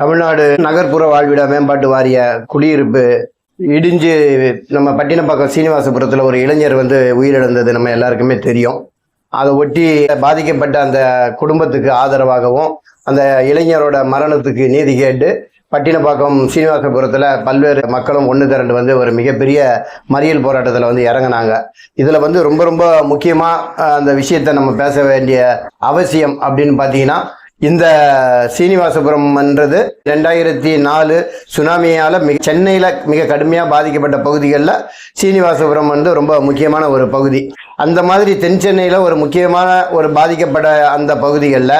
தமிழ்நாடு நகர்ப்புற வாழ்விட மேம்பாட்டு வாரிய குடியிருப்பு இடிஞ்சு நம்ம பட்டினப்பாக்கம் சீனிவாசபுரத்தில் ஒரு இளைஞர் வந்து உயிரிழந்தது நம்ம எல்லாருக்குமே தெரியும். அதை ஒட்டி பாதிக்கப்பட்ட அந்த குடும்பத்துக்கு ஆதரவாகவும் அந்த இளைஞரோட மரணத்துக்கு நீதி கேட்டு பட்டினப்பாக்கம் சீனிவாசபுரத்தில் பல்வேறு மக்களும் ஒன்று திரண்டு வந்து ஒரு மிகப்பெரிய மறியல் போராட்டத்தில் வந்து இறங்குனாங்க. இதில் வந்து ரொம்ப ரொம்ப முக்கியமாக அந்த விஷயத்தை நம்ம பேச வேண்டிய அவசியம் அப்படின்னு பார்த்தீங்கன்னா இந்த சீனிவாசபுரம்ன்றது ரெண்டாயிரத்தி நாலு சுனாமியால் மிக சென்னையில் மிக கடுமையாக பாதிக்கப்பட்ட பகுதிகளில் சீனிவாசபுரம் வந்து ரொம்ப முக்கியமான ஒரு பகுதி. அந்த மாதிரி தென் சென்னையில் ஒரு முக்கியமான ஒரு பாதிக்கப்பட்ட அந்த பகுதிகளில்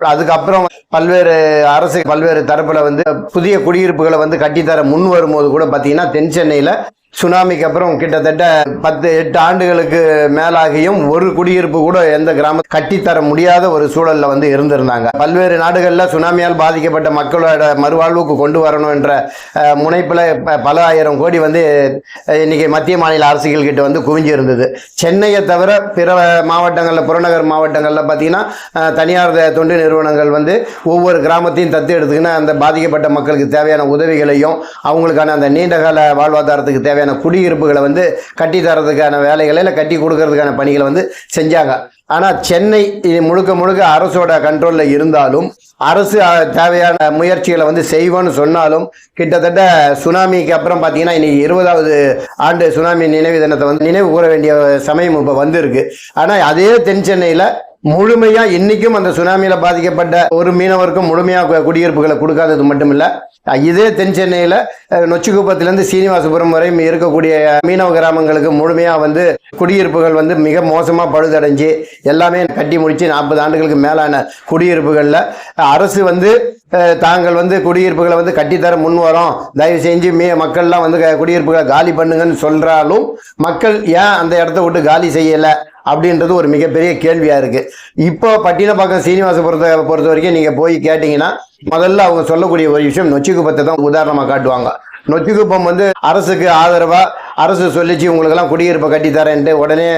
அதுக்கப்புறம் பல்வேறு அரசு பல்வேறு தரப்புல வந்து புதிய குடியிருப்புகளை வந்து கட்டித்தர முன் வரும்போது கூட பார்த்தீங்கன்னா தென் சென்னையில் சுனாமிக்கு அப்புறம் கிட்டத்தட்ட பத்து எட்டு ஆண்டுகளுக்கு மேலாகியும் ஒரு குடியிருப்பு கூட எந்த கிராம கட்டித்தர முடியாத ஒரு சூழலில் வந்து இருந்திருந்தாங்க. பல்வேறு நாடுகளில் சுனாமியால் பாதிக்கப்பட்ட மக்களோட மறுவாழ்வுக்கு கொண்டு வரணும் என்ற முனைப்பில் பல ஆயிரம் கோடி வந்து இன்னைக்கு மத்திய மாநில அரசுகள் கிட்ட வந்து குவிஞ்சு இருந்தது. சென்னையை தவிர பிற மாவட்டங்களில் புறநகர் மாவட்டங்களில் பார்த்தீங்கன்னா தனியார் தொண்டு நிறுவனங்கள் வந்து ஒவ்வொரு கிராமத்தையும் தத்து எடுத்துக்கின்னு அந்த பாதிக்கப்பட்ட மக்களுக்கு தேவையான உதவிகளையும் அவங்களுக்கான அந்த நீண்டகால வாழ்வாதாரத்துக்கு தேவையான குடியிருப்புகளை வந்து கட்டி தரதுக்கான வேலைகளை இல்லை கட்டி கொடுக்கறதுக்கான பணிகளை வந்து செஞ்சாங்க. ஆனால் சென்னை இது முழுக்க முழுக்க அரசோட கண்ட்ரோலில் இருந்தாலும் அரசு தேவையான முயற்சிகளை வந்து செய்வோன்னு சொன்னாலும் கிட்டத்தட்ட சுனாமிக்கு அப்புறம் பார்த்தீங்கன்னா இன்னைக்கு இருபதாவது ஆண்டு சுனாமி நினைவு தினத்தை வந்து நினைவு கூற வேண்டிய சமயம் இப்போ வந்திருக்கு. ஆனால் அதே தென் சென்னையில் முழுமையா இன்னைக்கும் அந்த சுனாமியில பாதிக்கப்பட்ட ஒரு மீனவருக்கும் முழுமையா கு- குடியிருப்புகளை கொடுக்காதது மட்டும் இல்ல இதே தென் சென்னையில நொச்சிக்குப்பத்திலிருந்து சீனிவாசபுரம் வரை இருக்கக்கூடிய மீனவ கிராமங்களுக்கு முழுமையா வந்து குடியிருப்புகள் வந்து மிக மோசமா பழுதடைஞ்சு எல்லாமே கட்டி முடிச்சு நாற்பது ஆண்டுகளுக்கு மேலான குடியிருப்புகள்ல அரசு வந்து தாங்கள் வந்து குடியிருப்புகளை வந்து கட்டித்தர முன் வரோம். தயவு செஞ்சு மே மக்கள்லாம் வந்து க- குடியிருப்புகளை காலி பண்ணுங்கன்னு சொல்கிறாலும் மக்கள் ஏன் அந்த இடத்த விட்டு காலி செய்யலை அப்படின்றது ஒரு மிகப்பெரிய கேள்வியாக இருக்குது இப்போ பட்டினப்பாக்கம் சீனிவாசபுரத்தை பொறுத்த வரைக்கும் நீங்கள் போய் கேட்டிங்கன்னா முதல்ல அவங்க சொல்லக்கூடிய ஒரு விஷயம் நொச்சிக்குப்பத்தை தான் உதாரணமாக காட்டுவாங்க. நொச்சிக்குப்பம் வந்து அரசுக்கு ஆதரவாக அரசு சொல்லிச்சு உங்களுக்கெல்லாம் குடியிருப்பை கட்டி தரேன்ட்டு உடனே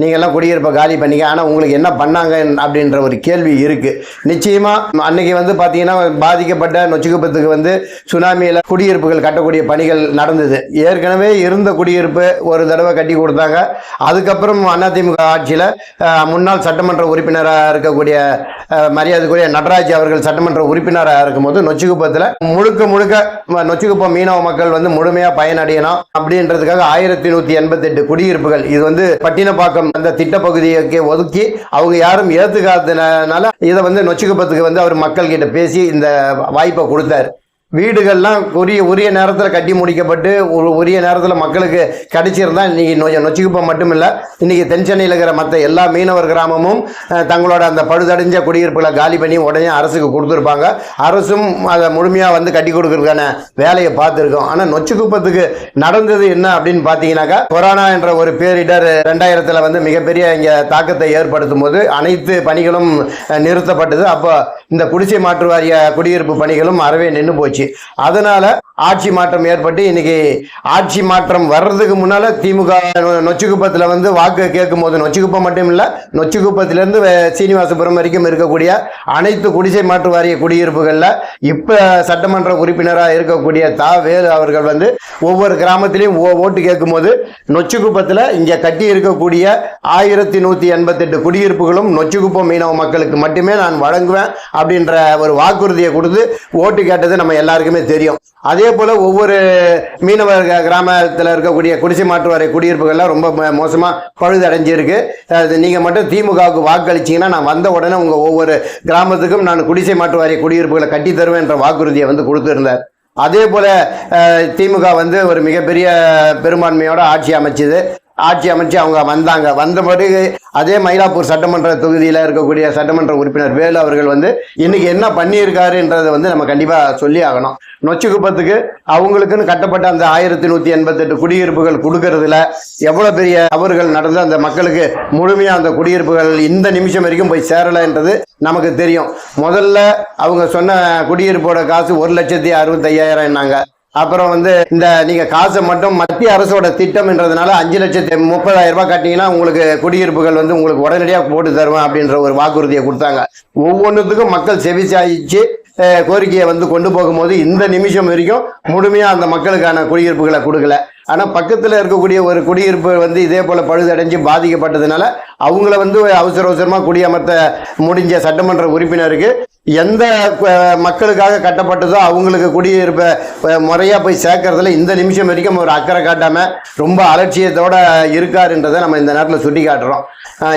நீங்கள்லாம் குடியிருப்பை காலி பண்ணிக்க. ஆனால் உங்களுக்கு என்ன பண்ணாங்க? அப்படின்ற ஒரு கேள்வி இருக்குது நிச்சயமாக அன்னைக்கு வந்து பார்த்திங்கன்னா பாதிக்கப்பட்ட நொச்சிக்குப்பத்துக்கு வந்து சுனாமியில் குடியிருப்புகள் கட்டக்கூடிய பணிகள் நடந்தது. ஏற்கனவே இருந்த குடியிருப்பு ஒரு தடவை கட்டி கொடுத்தாங்க. அதுக்கப்புறம் அதிமுக ஆட்சியில் முன்னாள் சட்டமன்ற உறுப்பினராக இருக்கக்கூடிய மரியாதைக்குரிய நடராஜ் அவர்கள் சட்டமன்ற உறுப்பினராக இருக்கும்போது நொச்சிக்குப்பத்தில் முழுக்க முழுக்க ம- நொச்சிக்குப்பம் மீனவ மக்கள் வந்து முழுமையாக பயனடையணும் அப்படின்றதுக்காக ஆயிரத்தி நூற்றி எண்பத்தெட்டு குடியிருப்புகள் இது வந்து பட்டினப்பாக்கம் அந்த திட்டப்பகுதிக்கு ஒதுக்கி அவங்க யாரும் ஏற்றுக்காததுனால இதை வந்து நொச்சிக்குப்பத்துக்கு வந்து அவர் மக்கள் கிட்ட பேசி இந்த வாய்ப்பை கொடுத்தாரு. வீடுகள்லாம் உரிய உரிய நேரத்தில் கட்டி முடிக்கப்பட்டு ஒரு உரிய நேரத்தில் மக்களுக்கு கிடைச்சிருந்தா இன்றைக்கி நொ நொச்சிக்குப்பம் மட்டும் இல்லை இன்றைக்கி தென் சென்னையில் இருக்கிற மற்ற எல்லா மீனவர் கிராமமும் தங்களோட அந்த பழுதடைஞ்ச குடியிருப்புகளை காலி பண்ணி உடனே அரசுக்கு கொடுத்துருப்பாங்க. அரசும் அதை முழுமையாக வந்து கட்டி கொடுக்கறதுக்கான வேலையை பார்த்துருக்கோம். ஆனால் நொச்சிக்குப்பத்துக்கு நடந்தது என்ன அப்படின்னு பார்த்தீங்கன்னாக்கா கொரோனா என்ற ஒரு பேரிடர் ரெண்டாயிரத்தில் வந்து மிகப்பெரிய இங்கே தாக்கத்தை ஏற்படுத்தும் போது அனைத்து பணிகளும் நிறுத்தப்பட்டது. அப்போ இந்த குடிசை மாற்று வாரிய குடியிருப்பு பணிகளும் அறவே நின்று போச்சு. அதனால ஆட்சி மாற்றம் ஏற்பட்டு இன்னைக்கு ஆட்சி மாற்றம் வர்றதுக்கு முன்னால திமுக நொச்சுக்குப்பத்துல நொச்சிக்குப்பத்தில் வந்து வாக்கு கேட்கும் போது நொச்சிக்குப்பம் மட்டும் இல்லை நொச்சிக்குப்பத்திலிருந்து இருந்து சீனிவாசபுரம் வரைக்கும் இருக்கக்கூடிய அனைத்து குடிசை மாற்று வாரிய குடியிருப்புகளில் இப்போ சட்டமன்ற உறுப்பினராக இருக்கக்கூடிய தா வேலு அவர்கள் வந்து ஒவ்வொரு கிராமத்திலையும் ஓ ஓட்டு கேட்கும்போது நொச்சிக்குப்பத்தில் இங்கே கட்டி இருக்கக்கூடிய ஆயிரத்தி நூற்றி எண்பத்தெட்டு குடியிருப்புகளும் நொச்சிக்குப்பம் மீனவ மக்களுக்கு மட்டுமே நான் வழங்குவேன் அப்படின்ற ஒரு வாக்குறுதியை கொடுத்து ஓட்டு கேட்டது நம்ம எல்லாருக்குமே தெரியும். அதே போல் ஒவ்வொரு மீனவ கிராமத்தில் இருக்கக்கூடிய குடிசை மாற்றுவாரை குடியிருப்புகள்லாம் ரொம்ப ம- பழுதடைஞ்சிருக்கு. அது நீங்கள் மட்டும் திமுகவுக்கு வாக்களிச்சிங்கன்னா நான் வந்த உடனே உங்கள் ஒவ்வொரு கிராமத்துக்கும் நான் குடிசை மாற்று வாரிய குடியிருப்புகளை கட்டி தருவேன் என்ற வாக்குறுதியை வந்து கொடுத்துருந்தார். அதே போல் திமுக வந்து ஒரு மிகப்பெரிய பெரும்பான்மையோட ஆட்சி அமைச்சது. ஆட்சி அமைச்சு அவங்க வந்தாங்க. வந்த பிறகு அதே மயிலாப்பூர் சட்டமன்ற தொகுதியில் இருக்கக்கூடிய சட்டமன்ற உறுப்பினர் வேலு அவர்கள் வந்து இன்னைக்கு என்ன பண்ணியிருக்காருன்றதை வந்து நம்ம கண்டிப்பாக சொல்லி ஆகணும். நொச்சிக்குப்பத்துக்கு அவங்களுக்குன்னு கட்டப்பட்ட அந்த ஆயிரத்தி நூற்றி எண்பத்தெட்டு குடியிருப்புகள் கொடுக்கறதுல எவ்வளோ பெரிய தவறுகள் நடந்து அந்த மக்களுக்கு முழுமையாக அந்த குடியிருப்புகள் இந்த நிமிஷம் வரைக்கும் போய் சேரலைன்றது நமக்கு தெரியும். முதல்ல அவங்க சொன்ன குடியிருப்போட காசு ஒரு லட்சத்தி அறுபத்தையாயிரம் என்னாங்க அப்புறம் வந்து இந்த நீங்க காசை மட்டும் மத்திய அரசோட திட்டம்ன்றதுனால அஞ்சு லட்சத்தி முப்பதாயிரம் ரூபாய் கட்டிங்கன்னா உங்களுக்கு குடியிருப்புகள் வந்து உங்களுக்கு உடனடியாக போட்டு தருவேன் அப்படின்ற ஒரு வாக்குறுதியை கொடுத்தாங்க. ஒவ்வொன்றுத்துக்கும் மக்கள் செவிசாயிச்சு கோரிக்கையை வந்து கொண்டு போகும்போது இந்த நிமிஷம் வரைக்கும் முழுமையாக அந்த மக்களுக்கான குடியிருப்புகளை கொடுக்கல. ஆனால் பக்கத்தில் இருக்கக்கூடிய ஒரு குடியிருப்பு வந்து இதே போல் பழுதடைஞ்சு பாதிக்கப்பட்டதுனால அவங்கள வந்து அவசர அவசரமாக குடியமர்த்த முடிஞ்ச சட்டமன்ற உறுப்பினருக்கு எந்த மக்களுக்காக கட்டப்பட்டதோ அவங்களுக்கு குடியிருப்பை முறையாக போய் சேர்க்கறதுல இந்த நிமிஷம் வரைக்கும் ஒரு அக்கறை காட்டாமல் ரொம்ப அலட்சியத்தோட இருக்காருன்றதை நம்ம இந்த நேரத்தில் சுட்டி காட்டுறோம்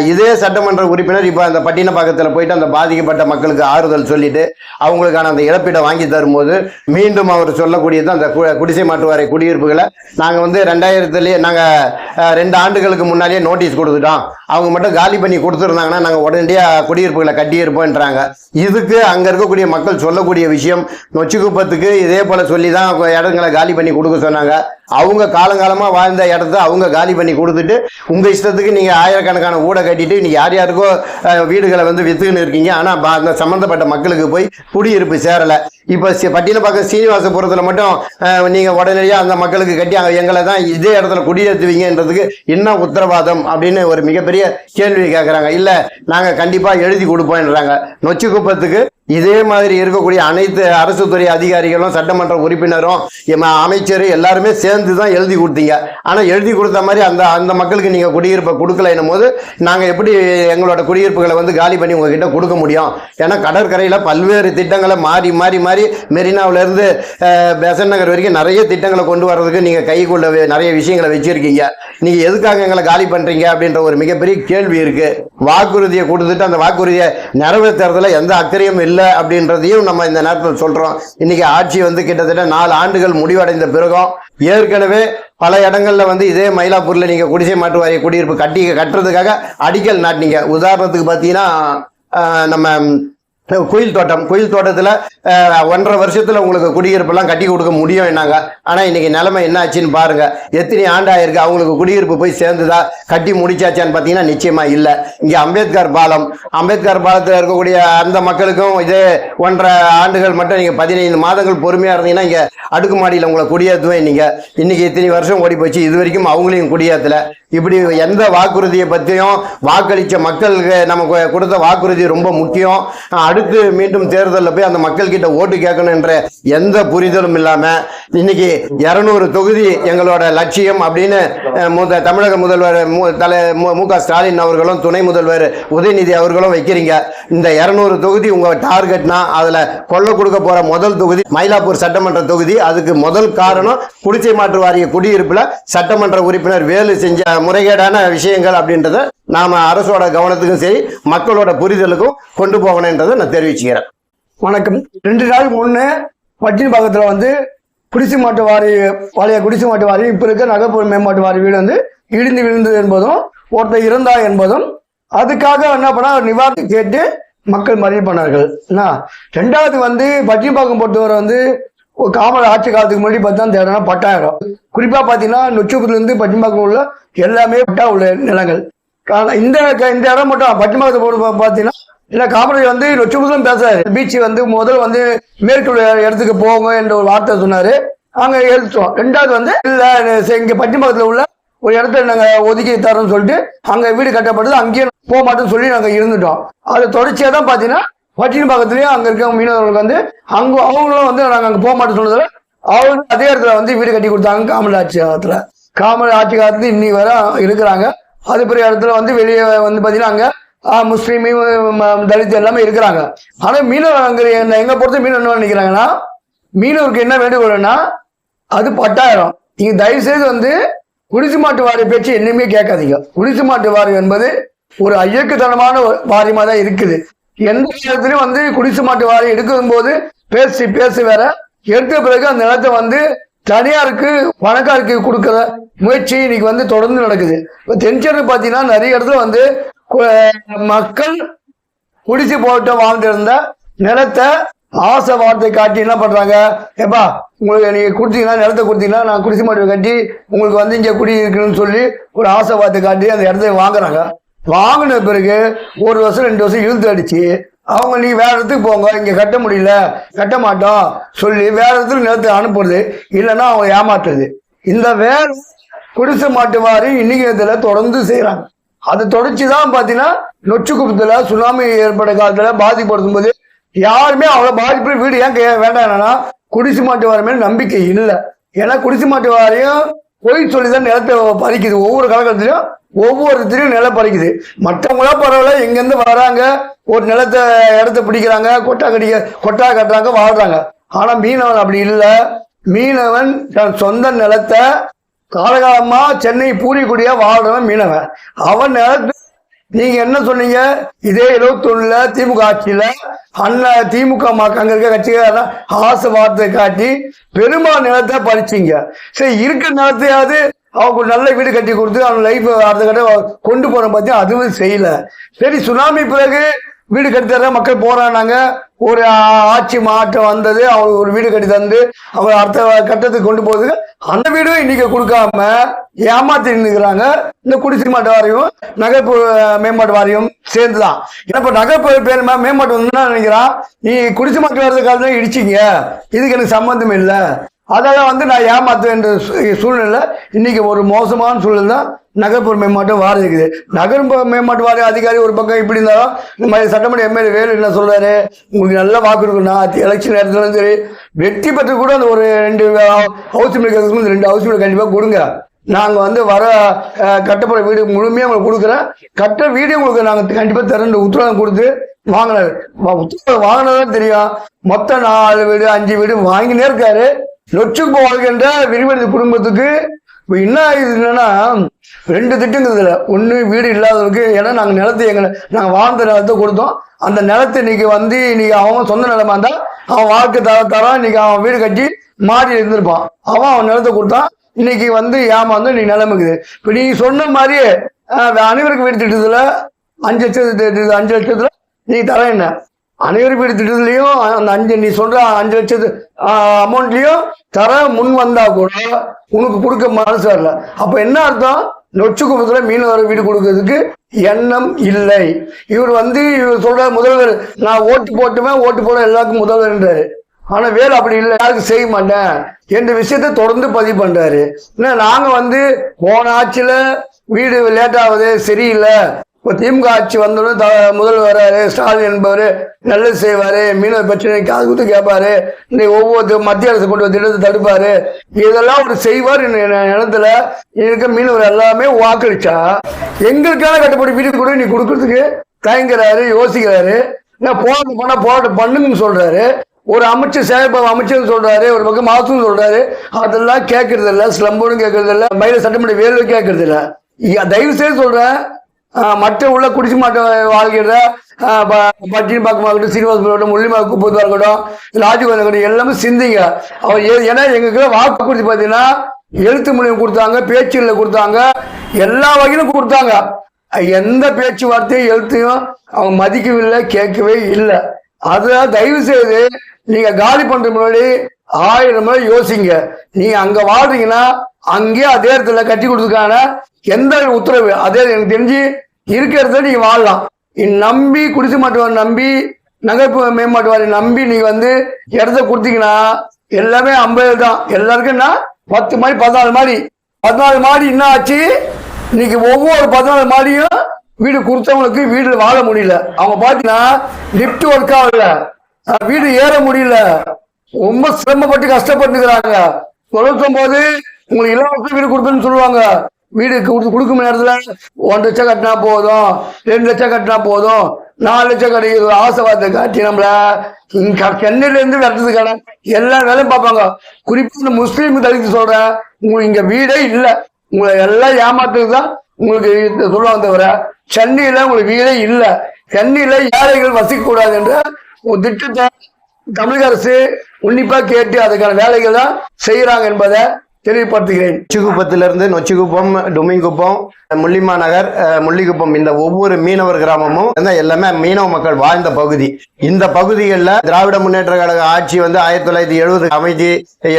இதே சட்டமன்ற உறுப்பினர் இப்போ அந்த பட்டினப்பாக்கத்தில் போயிட்டு அந்த பாதிக்கப்பட்ட மக்களுக்கு ஆறுதல் சொல்லிட்டு அவங்களுக்கான அந்த இழப்பீடை வாங்கி தரும்போது மீண்டும் அவர் சொல்லக்கூடியது அந்த கு- குடிசை மாற்றுவாரை குடியிருப்புகளை நாங்கள் வந்து ரெண்டாயிரத்துலேயே நாங்கள் ரெண்டு ஆண்டுகளுக்கு முன்னாடியே நோட்டீஸ் கொடுத்துட்டோம். அவங்க மட்டும் காலி பண்ணி கொடுத்துருந்தாங்கன்னா நாங்கள் உடனடியாக குடியிருப்புகளை கட்டியிருப்போன்றாங்க இதுக்கு அங்கே இருக்கக்கூடிய மக்கள் சொல்லக்கூடிய விஷயம் நொச்சிக்குப்பத்துக்கு இதே போல் சொல்லி தான் இடங்களை காலி பண்ணி கொடுக்க சொன்னாங்க. அவங்க காலங்காலமாக வாழ்ந்த இடத்த அவங்க காலி பண்ணி கொடுத்துட்டு உங்கள் இஷ்டத்துக்கு நீங்கள் ஆயிரக்கணக்கான ஊடை கட்டிட்டு நீ யார் யாருக்கோ வீடுகளை வந்து வித்துக்கின்னு இருக்கீங்க. ஆனால் அந்த சம்மந்தப்பட்ட மக்களுக்கு போய் குடியிருப்பு சேரலை. இப்போ பட்டியலப்பாக்கம் சீனிவாசபுரத்தில் மட்டும் நீங்கள் உடனடியாக அந்த மக்களுக்கு கட்டி அங்கே எங்களை தான் இதே இடத்துல குடியேற்றுவீங்கன்றதுக்கு என்ன உத்தரவாதம் அப்படின்னு ஒரு மிகப்பெரிய கேள்வி கேட்குறாங்க. இல்லை நாங்கள் கண்டிப்பாக எழுதி கொடுப்போம்ன்றாங்க. நொச்சிக்குப்பத்துக்கு இதே மாதிரி இருக்கக்கூடிய அனைத்து அரசு துறை அதிகாரிகளும் சட்டமன்ற உறுப்பினரும் அமைச்சர் எல்லாருமே சேர்ந்து தான் எழுதி கொடுத்தீங்க. ஆனால் எழுதி கொடுத்த மாதிரி அந்த அந்த மக்களுக்கு நீங்கள் குடியிருப்பை கொடுக்கலைன்னும் போது நாங்கள் எப்படி எங்களோட குடியிருப்புகளை வந்து காலி பண்ணி உங்ககிட்ட கொடுக்க முடியும்? ஏன்னா கடற்கரையில் பல்வேறு திட்டங்களை மாறி மாறி மாறி மெரினாவிலேருந்து பெசன் நகர் வரைக்கும் நிறைய திட்டங்களை கொண்டு வர்றதுக்கு நீங்கள் கைக்குள்ள நிறைய விஷயங்களை வச்சுருக்கீங்க. நீங்கள் எதுக்காக எங்களை காலி பண்ணுறீங்க அப்படின்ற ஒரு மிகப்பெரிய கேள்வி இருக்குது வாக்குறுதியை கொடுத்துட்டு அந்த வாக்குறுதியை நிறைவேற்றுறதுல எந்த அக்கறையும் இல்லை. அப்படின்றதையும் நம்ம இந்த நேரத்தில் சொல்கிறோம் இன்னைக்கு ஆட்சி வந்து கிட்டத்தட்ட நாலு ஆண்டுகள் முடிவடைந்த பிறகும் ஏற்கனவே பல இடங்கள்ல வந்து இதே மயிலாப்பூர்ல நீங்க குடிசை மாற்று வாரிய குடியிருப்பு கட்டி கட்டுறதுக்காக அடிக்கல் நாட்டினீங்க. உதாரணத்துக்கு பார்த்தீங்கன்னா ஆஹ், நம்ம குயில் தோட்டம் குயில் தோட்டத்தில் ஒன்றரை வருஷத்தில் உங்களுக்கு குடியிருப்பெல்லாம் கட்டி கொடுக்க முடியும் என்னாங்க? ஆனால் இன்னைக்கு நிலைமை என்ன ஆச்சுன்னு பாருங்க. எத்தனை ஆண்டு ஆயிருக்கு அவங்களுக்கு குடியிருப்பு போய் சேர்ந்துதா? கட்டி முடிச்சாச்சான்னு பார்த்தீங்கன்னா நிச்சயமா இல்லை. இங்கே அம்பேத்கர் பாலம் அம்பேத்கர் பாலத்தில் இருக்கக்கூடிய அந்த மக்களுக்கும் இதே ஒன்றரை ஆண்டுகள் மட்டும் நீங்கள் பதினைந்து மாதங்கள் பொறுமையாக இருந்தீங்கன்னா இங்கே அடுக்குமாடியில் உங்களை குடியேற்றுவேன் நீங்கள் இன்னைக்கு இத்தனை வருஷம் ஓடி போச்சு இது வரைக்கும் அவங்களையும் குடியேற்றல இப்படி எந்த வாக்குறுதியை பற்றியும் வாக்களித்த மக்களுக்கு நமக்கு கொடுத்த வாக்குறுதி ரொம்ப முக்கியம். அடுத்து மீண்டும் தேர்தலில் போய் அந்த மக்கள்கிட்ட ஓட்டு கேட்கணுன்ற எந்த புரிதலும் இல்லாமல் இன்னைக்கு இரநூறு தொகுதி எங்களோட லட்சியம் அப்படின்னு முத தமிழக முதல்வர் மு- தலை மு- க ஸ்டாலின் அவர்களும் துணை முதல்வர் உதயநிதி அவர்களும் வைக்கிறீங்க. இந்த இரநூறு தொகுதி உங்க டார்கெட்னா அதில் கொள்ள கொடுக்க போற முதல் தொகுதி மயிலாப்பூர் சட்டமன்ற தொகுதி. அதுக்கு முதல் காரணம் குடிசை மாற்று வாரிய குடியிருப்புல சட்டமன்ற உறுப்பினர் வேலு செஞ்ச முறைகேடான விஷயங்கள் அப்படின்றத நாம் அரசோட கவனத்துக்கும் சரி மக்களோட புரிதலுக்கும் கொண்டு போகணுன்றதை நான் தெரிவிச்சுக்கிறேன். வணக்கம். ரெண்டு நாள் முன்னே பட்டினப்பாக்கத்தில் வந்து குடிசை மாட்டு வாரி பழைய குடிசை மாட்டு வாரி இப்போ இருக்க நகர்ப்புற மேம்பாட்டு வாரி வீடு வந்து இடிந்து விழுந்தது என்பதும் ஒருத்தர் இருந்தா என்பதும் அதுக்காக என்ன பண்ணா நிவாரணம் கேட்டு மக்கள் மறியல் பண்ணார்கள். என்ன? ரெண்டாவது வந்து பட்டினப்பாக்கம் பொறுத்தவரை வந்து ஒரு காமல் ஆட்சி காலத்துக்கு முன்னாடி பார்த்தா தேடனா பட்டாயிரம் குறிப்பாக பார்த்தீங்கன்னா நொச்சிபுரத்துலேருந்து பட்டினப்பாக்கம் உள்ள எல்லாமே பட்டா உள்ள நிலங்கள். இந்த இந்த இடம் மட்டும் பட்டினப்பாக்கத்தை போட்டு பார்த்தீங்கன்னா இல்ல காமராஜ் வந்து லட்சபுதம் பேசுறாரு. பீச் வந்து முதல் வந்து மேற்குள்ள இடத்துக்கு போங்க என்ற ஒரு வார்த்தை சொன்னாரு. அங்க எழுத்தோம் ரெண்டாவது வந்து இல்ல இங்க பட்டிமங்கலத்துல உள்ள ஒரு இடத்த நாங்க ஒதுக்கி தரோம்னு சொல்லிட்டு அங்க வீடு கட்டப்பட்டது அங்கேயே போக மாட்டோம்னு சொல்லி நாங்க இருந்துட்டோம். அது தொடர்ச்சியா தான் பாத்தீங்கன்னா பட்டினப்பாக்கத்துலயும் அங்க இருக்க மீனவர்களுக்கு வந்து அங்க அவங்களும் வந்து நாங்க அங்க போக மாட்டோம்னு சொன்னதுல அவங்க அதே இடத்துல வந்து வீடு கட்டி கொடுத்தாங்க காமராஜ் ஆட்சி காலத்துல காமராஜ் ஆட்சி காலத்துல இன்னைக்கு வர இருக்கிறாங்க. அது பெரிய இடத்துல வந்து வெளியே வந்து பார்த்தீங்கன்னா அங்கே ஆஹ் முஸ்லீம் ம- தலித் எல்லாமே இருக்கிறாங்க. ஆனா மீனவர் என்ன- எங்க பொறுத்த மீனவர் என்ன நினைக்கிறாங்கன்னா மீனவருக்கு என்ன வேண்டுகோள்னா அது பட்டாயிரம். நீங்க தயவு செய்து வந்து குடிசு மாட்டு வாரிய பேச்சு என்னையுமே கேட்காதீங்க. குடிசு மாட்டு வாரியம் என்பது ஒரு ஐயக்குத்தனமான ஒரு வாரியமா தான் இருக்குது. எந்த நேரத்திலையும் வந்து குடிசு மாட்டு வாரியம் எடுக்கும் போது பேசி பேசி வேற எடுத்த பிறகு அந்த நிலத்தை வந்து தனியாருக்கு பணக்காருக்கு கொடுக்குற முயற்சி இன்னைக்கு வந்து தொடர்ந்து நடக்குது. இப்போ தென்சென்னை பார்த்தீங்கன்னா நிறைய இடத்துல வந்து மக்கள் குடிசை போட்டு வாழ்ந்திருந்த நிலத்தை ஆசை வார்த்தை காட்டி என்ன பண்றாங்க? ஏப்பா உங்களுக்கு நீங்க கொடுத்தீங்கன்னா நிலத்தை கொடுத்தீங்கன்னா நான் குடிசை மாட்டை கட்டி உங்களுக்கு வந்து இங்கே குடி இருக்கணும்னு சொல்லி ஒரு ஆசை வார்த்தை காட்டி அந்த இடத்த வாங்குறாங்க. வாங்கின பிறகு ஒரு வருஷம் ரெண்டு வருஷம் இழுத்து அடிச்சு அவங்க நீ வேற இடத்துக்கு போங்க இங்க கட்ட முடியல கட்ட மாட்டோம் சொல்லி வேற இடத்துல நிலத்தை அனுப்புறது இல்லைன்னா அவங்க ஏமாத்துறது. இந்த வேலை குடிசை மாட்டு வாரி இன்னைக்கு இதில் தொடர்ந்து செய்யறாங்க அது தொடர்ச்சி தான் பாத்தீங்கன்னா நொச்சு குப்பத்துல சுனாமி ஏற்பட்ட காலத்துல பாதிப்படுத்தும் போது யாருமே அவ்வளோ பாதிப்பு வீடு ஏன் கே- என்னன்னா குடிசை மாட்டு வாரி மேல நம்பிக்கை இல்லை. ஏன்னா குடிசை மாட்டு வாரியும் பொய் சொல்லி தான் நிலத்தை பறிக்குது. ஒவ்வொரு காலகட்டத்திலையும் ஒவ்வொருத்தரையும் நிலம் பறிக்குது. மற்றவங்களா பரவாயில்ல எங்கேருந்து வராங்க ஒரு நிலத்தை இடத்த பிடிக்கிறாங்க கொட்டா கடிக்க கொட்டா கட்டுறாங்க வாழ்றாங்க. ஆனால் மீனவன் அப்படி இல்லை. மீனவன் தன் சொந்த நிலத்தை காலகாலமாக சென்னை பூரிக்குடியாக வாழ்றவன் மீனவன். அவன் நிலத்து நீங்கள் என்ன சொன்னீங்க? இதே இருபத்தொன்னில் திமுக ஆட்சியில் அண்ணன் திமுக அங்கே இருக்க கட்சிகள் ஆசை வார்த்தை காட்டி பெரும்பாலும் நிலத்தை பறிச்சீங்க. சரி இருக்க நிலத்தையாவது அவங்க நல்ல வீடு கட்டி கொடுத்து அவங்க லைஃப் அடுத்த கட்ட கொண்டு போகிற பத்தி அதுவும் செய்யல. சரி சுனாமி பிறகு வீடு கட்டி தர மக்கள் போராடினாங்க. ஒரு ஆட்சி மாற்றம் வந்தது அவங்க ஒரு வீடு கட்டி தந்து அவங்க அடுத்த கட்டத்துக்கு கொண்டு போகுது அந்த வீடும் இன்னைக்கு கொடுக்காம ஏமாத்தி நிற்கிறாங்க இந்த குடிசை மாட்டு வாரியம் நகர்ப்பு மேம்பாட்டு வாரியம் சேர்ந்துதான். ஏன்னா இப்ப நகர்ப்பு பேர் மேம்பாட்டு வந்து நினைக்கிறான் நீ குடிசை மாட்டு வாரியத்தை காலத்துல இடிச்சிங்க. இதுக்கு எனக்கு சம்பந்தம் இல்லை. அதெல்லாம் வந்து நான் ஏமாத்துவேன்ற சூழ்நிலை இன்னைக்கு ஒரு மோசமான சூழ்நிலை தான் நகர்ப்புற மேம்பாட்டு வாரம் இருக்குது. நகர்ப்புற மேம்பாட்டு வாரிய அதிகாரி ஒரு பக்கம் இப்படி இருந்தாலும் இந்த மாதிரி சட்டமன்ற எம்எல்ஏ வேலு என்ன சொல்றாரு? உங்களுக்கு நல்ல வாக்கு இருக்குண்ணா எலெக்ஷன் நேரத்துல சரி. வெற்றி பெற்று கூட அந்த ஒரு ரெண்டு ஹவுஸ் மில்க்கு ரெண்டு ஹவுஸ் மில்க் கண்டிப்பாக கொடுங்க. நாங்கள் வந்து வர கட்டப்பட வீடு முழுமையாக உங்களுக்கு கொடுக்குறேன். கட்ட வீடு உங்களுக்கு நாங்கள் கண்டிப்பாக திறந்து உத்தரவாதம் கொடுத்து வாங்கினாரு உத்தரவாதம் வாங்கினதான் தெரியும். மொத்தம் நாலு வீடு அஞ்சு வீடு வாங்கினே இருக்காரு. லட்சம் வாழ்கின்ற விரிவடை குடும்பத்துக்கு இப்போ என்ன ஆகுது என்னன்னா ரெண்டு திட்டங்கிறதுல ஒன்று வீடு இல்லாதவருக்கு ஏன்னா நாங்கள் நிலத்தை எங்களை நாங்கள் வாழ்ந்த நிலத்தை கொடுத்தோம். அந்த நிலத்தை இன்னைக்கு வந்து இன்னைக்கு அவன் சொந்த நிலமா இருந்தா அவன் வாழ்க்கை தர தரான் இன்னைக்கு அவன் வீடு கட்டி மாடி இருந்திருப்பான். அவன் அவன் நிலத்தை கொடுத்தான். இன்னைக்கு வந்து ஏமாந்து நீ நிலைமைக்குது இப்போ நீ சொன்ன மாதிரியே அனைவருக்கு வீடு திட்டத்தில் அஞ்சு லட்சத்து அஞ்சு லட்சத்தில் நீ தர என்ன? அனைவரும் வீடு திட்டத்துலையும் அந்த அஞ்சு நீ சொல்ற அஞ்சு லட்சத்து அமௌண்ட்லேயும் தர முன் வந்தா கூட உனக்கு கொடுக்க மனசு வரல. அப்ப என்ன அர்த்தம்? நொச்சு குப்பத்துல மீனவர் வீடு கொடுக்கறதுக்கு எண்ணம் இல்லை. இவர் வந்து இவர் சொல்ற முதல்வர் நான் ஓட்டு போட்டுவேன் ஓட்டு போட எல்லாருக்கும் முதல்வர்ன்றாரு ஆனா வேலை அப்படி இல்லை. யாருக்கும் செய்ய மாட்டேன். என்ற விஷயத்தை தொடர்ந்து பதிவு பண்றாரு. என்ன நாங்க வந்து போன ஆட்சியில வீடு லேட் ஆகுது சரியில்லை. இப்போ திமுக ஆட்சி வந்தோடனே த முதல்வர் வராரு ஸ்டாலின் என்பவர் நல்லது செய்வார் மீனவர் பிரச்சனை காது கொடுத்து கேட்பாரு இன்னைக்கு ஒவ்வொரு மத்திய அரசு கொண்டு வந்து திட்டத்தை தடுப்பாரு. இதெல்லாம் அவர் செய்வார் இந்த இருக்க மீனவர் எல்லாமே வாக்களிச்சா எங்களுக்கான கட்டுப்படி வீடு கூட நீ கொடுக்கறதுக்கு தயங்குறாரு யோசிக்கிறாரு. நான் போராட்டம் போனால் போராட்டம் பண்ணுங்கன்னு சொல்றாரு. ஒரு அமைச்சர் செயல்பாடு அமைச்சர் சொல்றாரு ஒரு பக்கம் மாசும் சொல்றாரு. அதெல்லாம் கேட்கறது இல்லை ஸ்லம்போடும் கேட்கறது இல்லை மயில சட்டமன்ற வேலை கேட்கறது இல்லை தயவு செய்து சொல்றேன் மற்ற உள்ள குடிச்சு மாட்ட வாழ்கிற பட்டினி பாக்கமாகட்டும் சீனிவாசம் முள்ளிமா குப்பத்தா இருக்கட்டும் ராஜீவ் இருக்கட்டும் எல்லாமே சிந்திங்க. அவர் ஏ- ஏன்னா எங்களுக்கு வாக்கு குறித்து பார்த்தீங்கன்னா எழுத்து மூலியம் கொடுத்தாங்க பேச்சுகளில் கொடுத்தாங்க எல்லா வகையிலும் கொடுத்தாங்க. எந்த பேச்சுவார்த்தையும் எழுத்தையும் அவங்க மதிக்கவில்லை கேட்கவே இல்லை. அதை தயவு செய்து நீங்க காலி பண்ற முன்னாடி ஆயிரம் முறை யோசிங்க. நீங்க அங்க வாழ்றீங்கன்னா அங்கேயே அதே இடத்துல கட்டி கொடுத்துருக்கான எந்த உத்தரவு? அதே எனக்கு தெரிஞ்சு இருக்கிறத நீங்க வாழலாம். நம்பி குடிசை மாட்டுவார் நம்பி நகர்ப்பு மேம்பாட்டுவாரி நம்பி நீங்க வந்து இடத்த கொடுத்தீங்கன்னா எல்லாமே ஐம்பது தான். எல்லாருக்கும்னா பத்து மாடி பதினாலு மாடி. பதினாலு மாடி என்ன ஆச்சு? இன்னைக்கு ஒவ்வொரு பதினாலு மாடியும் வீடு கொடுத்தவங்களுக்கு வீடு வாழ முடியல. அவங்க பாத்தீங்கன்னா லிப்ட் ஒர்க் ஆகல வீடு ஏற முடியல. ரொம்ப சிரமப்பட்டு கஷ்டப்பட்டுக்கிறாங்க. சொல்லும் போது உங்களுக்கு இலவச வீடு கொடுப்பேன்னு சொல்லுவாங்க. வீடு கொடுத்து கொடுக்கும் நேரத்துல ஒன்றரை லட்சம் கட்டினா போதும் ரெண்டு லட்சம் கட்டினா போதும் நாலு லட்சம் கிடைக்குது ஆசைவாதத்தை காட்டி நம்மள இங்க சென்னையில இருந்து கடை எல்லா வேலையும் பார்ப்பாங்க. குறிப்பா இந்த முஸ்லீம் தலித்து சொல்றேன். உங்களுக்கு இங்க வீடே இல்லை. உங்களை எல்லாம் ஏமாத்துறது தான் உங்களுக்கு சொல்லுவாங்க தவிர சென்னையில உங்களுக்கு வீடே இல்லை. சென்னையில ஏழைகள் வசிக்க கூடாது என்ற ஒரு திட்டத்தை தமிழக அரசு உன்னிப்பா கேட்டு அதுக்கான வேலைகள் தான் செய்யறாங்க என்பதை தெளிவுபடுத்துகிறேன். நொச்சிக்குப்பத்திலிருந்து நொச்சிக்குப்பம் டுமிங்குப்பம் முள்ளிமா நகர் முள்ளிக்குப்பம் இந்த ஒவ்வொரு மீனவர் கிராமமும் வந்து எல்லாமே மீனவ மக்கள் வாழ்ந்த பகுதி. இந்த பகுதிகளில் திராவிட முன்னேற்ற கழக ஆட்சி வந்து ஆயிரத்தி தொள்ளாயிரத்தி எழுபது அமைதி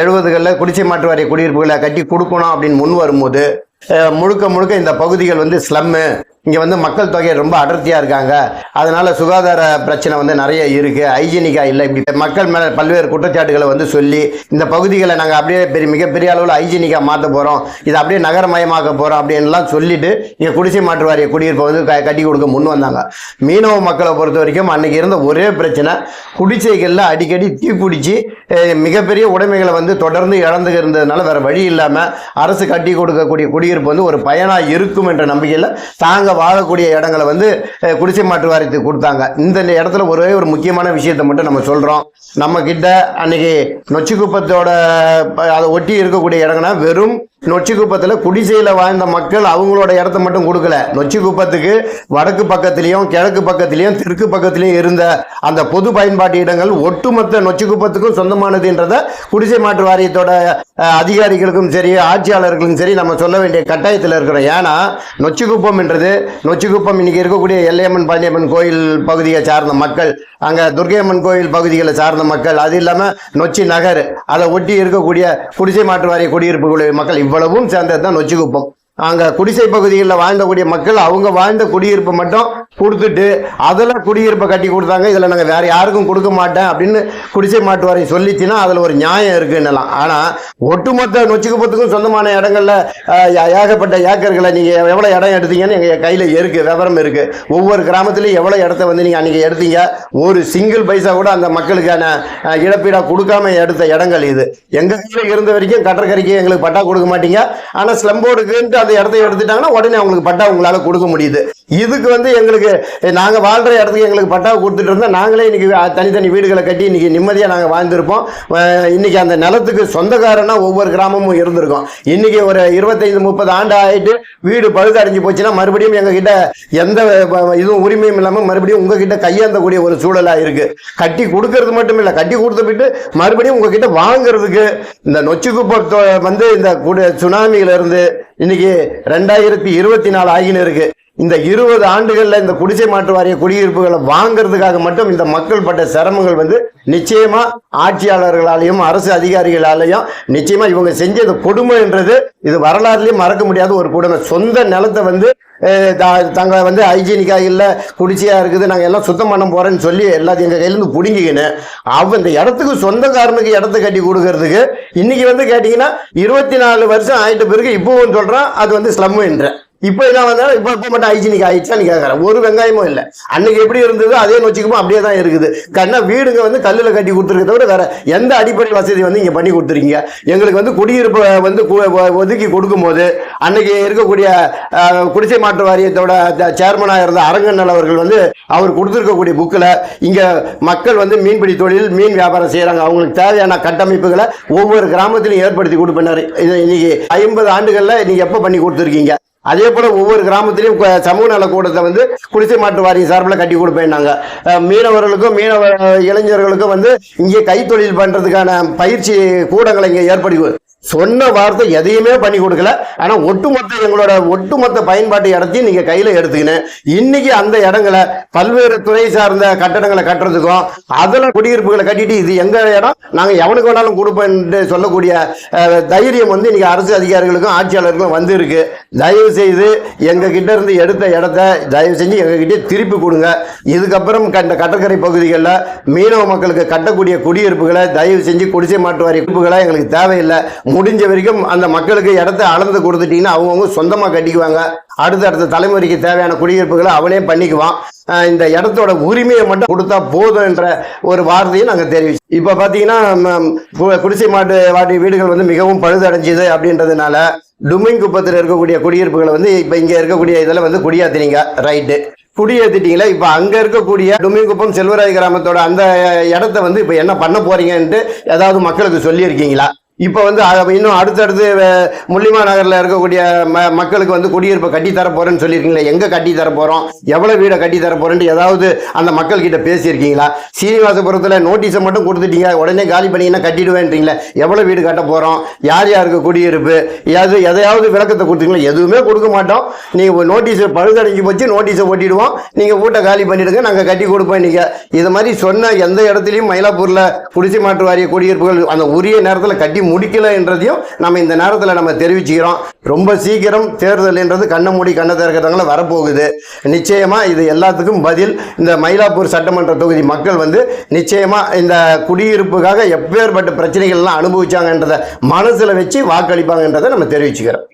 எழுபதுகளில் குடிசை மாற்று வாரிய குடியிருப்புகளை கட்டி கொடுக்கணும் அப்படின்னு முன் வரும்போது முழுக்க முழுக்க இந்த பகுதிகள் வந்து ஸ்லம்மு. இங்கே வந்து மக்கள் தொகை ரொம்ப அடர்த்தியாக இருக்காங்க. அதனால் சுகாதார பிரச்சனை வந்து நிறைய இருக்குது ஹைஜீனிக்காக இல்லை. இப்படி மக்கள் மேலே பல்வேறு குற்றச்சாட்டுகளை வந்து சொல்லி இந்த பகுதிகளை நாங்கள் அப்படியே பெரிய மிகப்பெரிய அளவில் ஹைஜீனிக்காக மாற்ற போகிறோம் இதை அப்படியே நகரமயமாக்க போகிறோம் அப்படின்லாம் சொல்லிட்டு இங்கே குடிசை மாற்று வாரிய குடியிருப்பை வந்து க- கட்டி கொடுக்க முன் வந்தாங்க. மீனவ மக்களை பொறுத்த வரைக்கும் அன்றைக்கி இருந்த ஒரே பிரச்சனை குடிசைகளில் அடிக்கடி தீப்பிடிச்சு மிகப்பெரிய உடைமைகளை வந்து தொடர்ந்து இழந்து இருந்ததுனால வேறு வழி இல்லாமல் அரசு கட்டி கொடுக்கக்கூடிய குடியிருப்பு வந்து ஒரு பயனாக இருக்கும் என்ற நம்பிக்கையில் தாங்க வாழக்கூடிய இடங்களை வந்து குடிசை மாற்று வாரியத்துக்கு கொடுத்தாங்க. இந்த இடத்துல ஒரே ஒரு முக்கியமான விஷயத்தை மட்டும் நம்ம சொல்கிறோம் நம்ம கிட்ட அன்னைக்கு நொச்சிக்குப்பத்தோட அதை ஒட்டி இருக்கக்கூடிய இடங்கள்னா வெறும் நொச்சிக்குப்பத்தில் குடிசையில் வாழ்ந்த மக்கள் அவங்களோட இடத்த மட்டும் கொடுக்கல. நொச்சிக்குப்பத்துக்கு வடக்கு பக்கத்துலேயும் கிழக்கு பக்கத்துலேயும் தெற்கு பக்கத்துலேயும் இருந்த அந்த பொது பயன்பாட்டு இடங்கள் ஒட்டுமொத்த நொச்சிக்குப்பத்துக்கும் சொந்தமானதுன்றத குடிசை மாற்று வாரியத்தோட அதிகாரிகளுக்கும் சரி ஆட்சியாளர்களுக்கும் சரி நம்ம சொல்ல வேண்டிய கட்டாயத்தில் இருக்கிறோம். ஏன்னா நொச்சிக்குப்பம் என்றது நொச்சிக்குப்பம் இன்னைக்கு இருக்கக்கூடிய எல்லையம்மன் பழனியம்மன் கோயில் பகுதியை சார்ந்த மக்கள். அங்கே துர்கையம்மன் கோயில் பகுதிகளை சார்ந்த மக்கள். அது இல்லாமல் நொச்சி நகர் அதை ஒட்டி இருக்கக்கூடிய குடிசை மாற்று வாரிய குடியிருப்புகளுடைய மக்கள் இவ்வளவும் சேர்ந்தது தான் நொச்சிக்குப்பம் அங்கே குடிசை பகுதிகளில் வாழ்ந்தக்கூடிய மக்கள் அவங்க வாழ்ந்த குடியிருப்பை மட்டும் கொடுத்துட்டு அதில் குடியிருப்பை கட்டி கொடுத்தாங்க. இதில் நாங்கள் வேறு யாருக்கும் கொடுக்க மாட்டேன் அப்படின்னு குடிசை மாட்டு வாரியம் சொல்லிச்சுன்னா அதில் ஒரு நியாயம் இருக்குன்னலாம். ஆனால் ஒட்டுமொத்த நொச்சுக்குப்பத்துக்கும் சொந்தமான இடங்களில் ஏகப்பட்ட ஏக்கர்களை நீங்கள் எவ்வளோ இடம் எடுத்தீங்கன்னு எங்கள் கையில் இருக்குது விவரம் இருக்குது ஒவ்வொரு கிராமத்துலையும் எவ்வளோ இடத்த வந்து நீங்கள் அன்றைக்கி எடுத்தீங்க? ஒரு சிங்கிள் பைசா கூட அந்த மக்களுக்கான இழப்பீடாக கொடுக்காம எடுத்த இடங்கள் இது. எங்கள் கையில் இருந்த வரைக்கும் கடற்கரைக்கு எங்களுக்கு பட்டா கொடுக்க மாட்டீங்க. ஆனால் ஸ்லம்போர்டுக்குன்ட்டு இடத்தை இடத்த எடுத்துட்டாங்கன்னா உடனே அவங்களுக்கு பட்டா உங்களால் கொடுக்க முடியுது. இதுக்கு வந்து எங்களுக்கு நாங்கள் வாழ்கிற இடத்துக்கு எங்களுக்கு பட்டா கொடுத்துட்டு இருந்தால் நாங்களே இன்னைக்கு தனித்தனி வீடுகளை கட்டி இன்னைக்கு நிம்மதியாக நாங்கள் வாழ்ந்திருப்போம். இன்றைக்கி இன்னைக்கு அந்த நிலத்துக்கு சொந்தக்காரனாக ஒவ்வொரு கிராமமும் இருந்திருக்கும். இன்னைக்கு ஒரு இருபத்தைந்து முப்பது ஆண்டு ஆயிட்டு வீடு பழுது அடைஞ்சு போச்சுன்னா மறுபடியும் எங்ககிட்ட எந்த இதுவும் உரிமையும் இல்லாமல் மறுபடியும் உங்ககிட்ட கையேந்தக்கூடிய ஒரு சூழலாக இருக்கு. கட்டி கொடுக்கறது மட்டும் இல்லை கட்டி கொடுத்து விட்டு மறுபடியும் உங்ககிட்ட வாங்குறதுக்கு இந்த நொச்சிக்குப்பத்தோ வந்து இந்த குடு- இன்னைக்கு ரெண்டாயிரத்தி இருபத்தி நாலு ஆகின்னு இருக்கு. இந்த இருபது ஆண்டுகளில் இந்த குடிசை மாற்று வாரிய குடியிருப்புகளை வாங்குறதுக்காக மட்டும் இந்த மக்கள் பட்ட சிரமங்கள் வந்து நிச்சயமா ஆட்சியாளர்களாலையும் அரசு அதிகாரிகளாலையும் நிச்சயமா இவங்க செஞ்ச இந்த கொடுமைன்றது இது வரலாறுலயும் மறக்க முடியாத ஒரு கொடுமை. சொந்த நிலத்தை வந்து தா- தங்களை வந்து ஹைஜீனிக்காக இல்லை குடிச்சையாக இருக்குது நாங்கள் எல்லாம் சுத்தம் பண்ண போகிறேன்னு சொல்லி எல்லாத்தையும் எங்கள் கையிலேருந்து பிடுங்கிக்கின்னு அவ இந்த இடத்துக்கு சொந்தக்காரனுக்கு இடத்த கட்டி கொடுக்கறதுக்கு இன்னைக்கு வந்து கேட்டிங்கன்னா இருபத்தி நாலு வருஷம் ஆயிட்ட பிறகு இப்போவும் சொல்கிறான் அது வந்து ஸ்லம்மு இப்போ என்ன வந்தாலும் இப்போ இப்போ மட்டும் ஹைஜீனிக் ஆயிடுச்சா நீ கேட்குறேன் ஒரு வெங்காயமும் இல்லை. அன்னைக்கு எப்படி இருந்ததோ அதே நொச்சிக்குமோ அப்படியே தான் இருக்குது. கண்ணா வீடுங்க வந்து கல்லில் கட்டி கொடுத்துருக்க தவிர வேற எந்த அடிப்படை வசதி வந்து இங்கே பண்ணி கொடுத்துருக்கீங்க? எங்களுக்கு வந்து குடியிருப்பு வந்து ஒதுக்கி கொடுக்கும்போது அன்னைக்கு இருக்கக்கூடிய குடிசை மாற்று வாரியத்தோட சேர்மனாக இருந்த அரங்கண்ணல் அவர்கள் வந்து அவர் கொடுத்துருக்கக்கூடிய புக்கில் இங்கே மக்கள் வந்து மீன்பிடி தொழில் மீன் வியாபாரம் செய்கிறாங்க அவங்களுக்கு தேவையான கட்டமைப்புகளை ஒவ்வொரு கிராமத்திலையும் ஏற்படுத்தி கொடுப்பினார் இது இன்னைக்கு ஐம்பது ஆண்டுகளில் நீங்கள் எப்போ பண்ணி கொடுத்துருக்கீங்க? அதே போல ஒவ்வொரு கிராமத்திலையும் சமூக நல வந்து குடிசை மாற்று வாரியம் சார்பில் கட்டி கொடுப்பேன்னாங்க. நாங்கள் மீனவர்களுக்கும் மீனவ இளைஞர்களுக்கும் வந்து இங்கே கைத்தொழில் பண்றதுக்கான பயிற்சி கூடங்களை இங்கே ஏற்படுத்தி சொன்ன வார்த்தை எதையுமே பண்ணி கொடுக்கல. ஆனால் ஒட்டுமொத்த எங்களோட ஒட்டுமொத்த பயன்பாட்டு இடத்தையும் நீங்கள் கையில் எடுத்துக்கின்னு இன்னைக்கு அந்த இடங்களை பல்வேறு துறை சார்ந்த கட்டடங்களை கட்டுறதுக்கும் அதில் குடியிருப்புகளை கட்டிட்டு இது எங்கள் இடம் நாங்கள் எவனுக்கு வேணாலும் கொடுப்போம்னு சொல்லக்கூடிய தைரியம் வந்து இன்னைக்கு அரசு அதிகாரிகளுக்கும் ஆட்சியாளர்களுக்கும் வந்திருக்கு. தயவு செய்து எங்ககிட்ட இருந்து எடுத்த இடத்த தயவு செஞ்சு எங்க கிட்டே திருப்பி கொடுங்க. இதுக்கப்புறம் இந்த கடற்கரை பகுதிகளில் மீனவ மக்களுக்கு கட்டக்கூடிய குடியிருப்புகளை தயவு செஞ்சு குடிசை மாற்று வாரிய எங்களுக்கு தேவையில்லை. முடிஞ்ச வரைக்கும் அந்த மக்களுக்கு இடத்த அளந்து கொடுத்துட்டீங்கன்னா அவங்கவுங்க சொந்தமாக கட்டிக்குவாங்க. அடுத்தடுத்த தலைமுறைக்கு தேவையான குடியிருப்புகளை அவனே பண்ணிக்குவான். இந்த இடத்தோட உரிமையை மட்டும் கொடுத்தா போதும் என்ற ஒரு வார்த்தையை நாங்கள் தெரிவிச்சு இப்போ பார்த்தீங்கன்னா குடிசை மாட்டு வாட்டி வீடுகள் வந்து மிகவும் பழுதடைஞ்சுது அப்படின்றதுனால டுமிங் குப்பத்தில் இருக்கக்கூடிய குடியிருப்புகளை வந்து இப்போ இங்கே இருக்கக்கூடிய இதில் வந்து குடியாத்துறீங்க ரைட்டு. குடியேற்றிட்டீங்களா இப்போ அங்கே இருக்கக்கூடிய டுமிங்குப்பம் செல்வராய் கிராமத்தோட அந்த இடத்த வந்து இப்போ என்ன பண்ண போறீங்கன்ட்டு ஏதாவது மக்களுக்கு சொல்லியிருக்கீங்களா? இப்போ வந்து இன்னும் அடுத்தடுத்து முள்ளிமா நகரில் இருக்கக்கூடிய ம மக்களுக்கு வந்து குடியிருப்பை கட்டி தர போகிறேன்னு சொல்லியிருக்கீங்களா எங்கே கட்டி தர போகிறோம் எவ்வளோ வீடை கட்டி தர போகிறேன்ட்டு ஏதாவது அந்த மக்கள்கிட்ட பேசியிருக்கீங்களா? சீனிவாசபுரத்தில் நோட்டீஸை மட்டும் கொடுத்துட்டீங்க உடனே காலி பண்ணிங்கன்னா கட்டிடுவேன்றீங்களா எவ்வளோ வீடு கட்ட போகிறோம் யார் யாருக்கு குடியிருப்பு? எது எதையாவது விளக்கத்தை கொடுத்தீங்களா? எதுவுமே கொடுக்க மாட்டோம். நீங்கள் நோட்டீஸ் பழுதடைஞ்சு போச்சு நோட்டீஸை ஒட்டிடுவோம். நீங்கள் வீட்டை காலி பண்ணிவிடுங்க நாங்கள் கட்டி கொடுப்போம் நீங்கள் இது மாதிரி சொன்ன எந்த இடத்துலையும் மயிலாப்பூரில் குடிசை மாற்று வாரிய குடியிருப்புகள் அந்த உரிய நேரத்தில் கட்டி முடிக்கலை என்றதையும் நம்ம இந்த நேரத்தில் நம்ம தெரிவிச்சுக்கிறோம். ரொம்ப சீக்கிரம் தேர்தல்ன்றது கண்ணை மூடி கண்ணை திறக்கிறவங்கள வரப்போகுது. நிச்சயமாக இது எல்லாத்துக்கும் பதில். இந்த மயிலாப்பூர் சட்டமன்ற தொகுதி மக்கள் வந்து நிச்சயமாக இந்த குடியிருப்புக்காக எப்பேற்பட்ட பிரச்சனைகள்லாம் அனுபவிச்சாங்கன்றதை மனசில் வச்சு வாக்களிப்பாங்கன்றதை நம்ம தெரிவிச்சுக்கிறோம்.